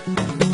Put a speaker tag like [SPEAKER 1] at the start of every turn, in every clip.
[SPEAKER 1] Thank you.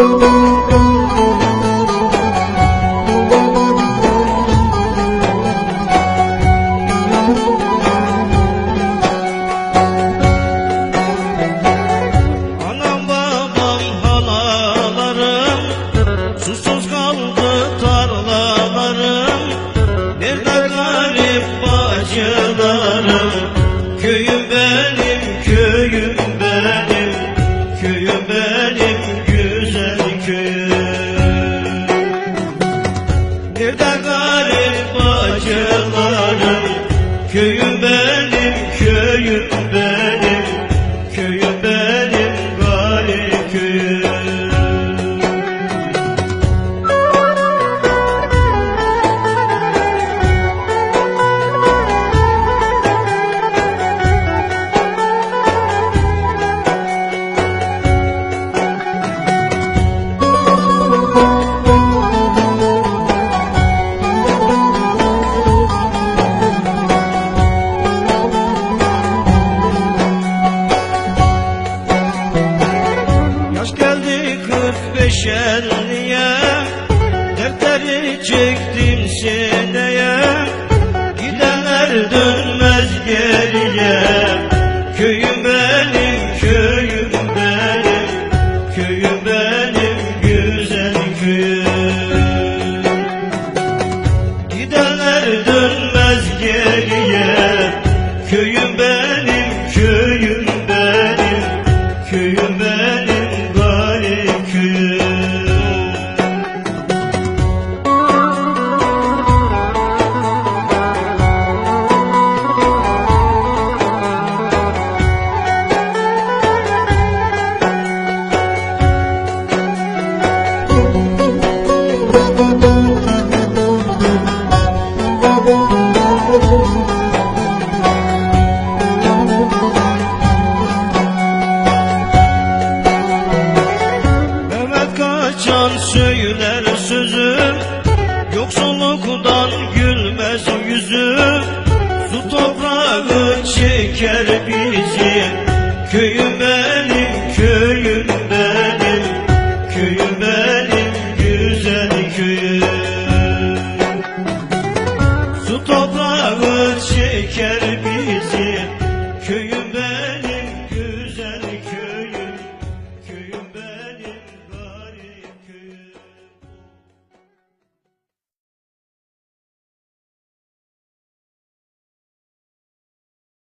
[SPEAKER 1] Thank you. Nerede garip bacıların köyü Yaş geldi 45 elliye Dertleri çektim seneye. Gidenler dönmez geriye. Köyüm benim, köyüm benim. Köyüm benim, güzel köyüm. Gidenler dönmez geriye. can söyler sözüm Yoksulluktan gülmez yüzüm Su toprağı çeker bizi. Köyüm benim